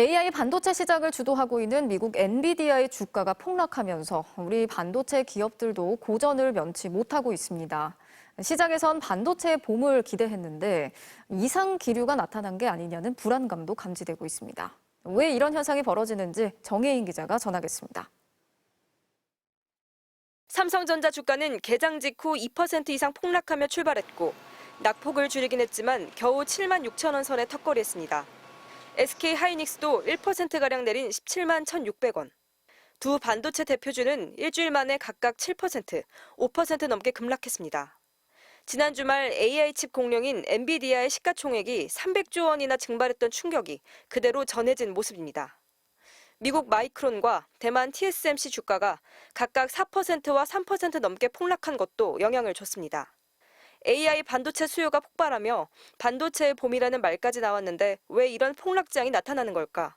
AI 반도체 시장을 주도하고 있는 미국 엔비디아의 주가가 폭락하면서 우리 반도체 기업들도 고전을 면치 못하고 있습니다. 시장에선 반도체 봄을 기대했는데 이상 기류가 나타난 게 아니냐는 불안감도 감지되고 있습니다. 왜 이런 현상이 벌어지는지 정혜인 기자가 전하겠습니다. 삼성전자 주가는 개장 직후 2% 이상 폭락하며 출발했고 낙폭을 줄이긴 했지만 겨우 7만 6천 원 선에 턱걸이했습니다. SK 하이닉스도 1%가량 내린 17만 1,600원. 두 반도체 대표주는 일주일 만에 각각 7%, 5% 넘게 급락했습니다. 지난 주말 AI 칩 공룡인 엔비디아의 시가총액이 300조 원이나 증발했던 충격이 그대로 전해진 모습입니다. 미국 마이크론과 대만 TSMC 주가가 각각 4%와 3% 넘게 폭락한 것도 영향을 줬습니다. AI 반도체 수요가 폭발하며 반도체의 봄이라는 말까지 나왔는데 왜 이런 폭락장이 나타나는 걸까?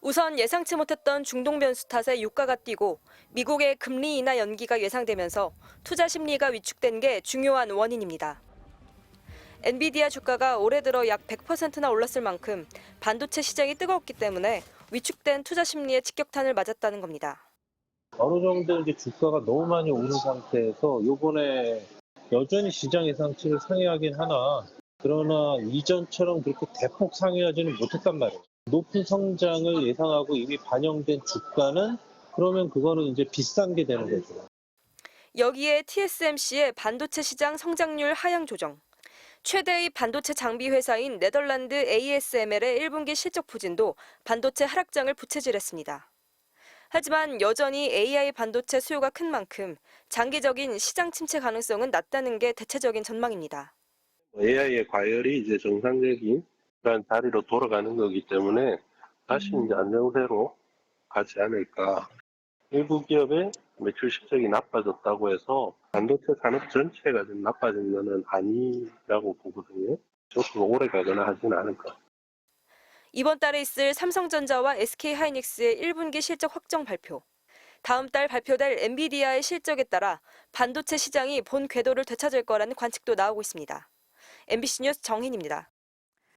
우선 예상치 못했던 중동 변수 탓에 유가가 뛰고 미국의 금리 인하 연기가 예상되면서 투자 심리가 위축된 게 중요한 원인입니다. 엔비디아 주가가 올해 들어 약 100%나 올랐을 만큼 반도체 시장이 뜨거웠기 때문에 위축된 투자 심리에 직격탄을 맞았다는 겁니다. 어느 정도 이제 주가가 너무 많이 오른 상태에서 요번에 여전히 시장 예상치를 상회하긴 하나 그러나 이전처럼 그렇게 대폭 상회하지는 못했단 말이에요. 높은 성장을 예상하고 이미 반영된 주가는 그러면 그거는 이제 비싼 게 되는 거죠. 여기에 TSMC의 반도체 시장 성장률 하향 조정, 최대의 반도체 장비 회사인 네덜란드 ASML의 1분기 실적 부진도 반도체 하락장을 부채질했습니다. 하지만 여전히 AI 반도체 수요가 큰 만큼 장기적인 시장 침체 가능성은 낮다는 게 대체적인 전망입니다. AI의 과열이 이제 정상적인 그런 자리로 돌아가는 거기 때문에 다시 이제 안정세로 가지 않을까. 일부 기업의 매출 실적이 나빠졌다고 해서 반도체 산업 전체가 좀 나빠진 것은 아니라고 보거든요. 저도 오래 가거나 하지는 않을 것 같아요. 이번 달에 있을 삼성전자와 SK 하이닉스의 1분기 실적 확정 발표. 다음 달 발표될 엔비디아의 실적에 따라 반도체 시장이 본 궤도를 되찾을 거라는 관측도 나오고 있습니다. MBC 뉴스 정hin입니다.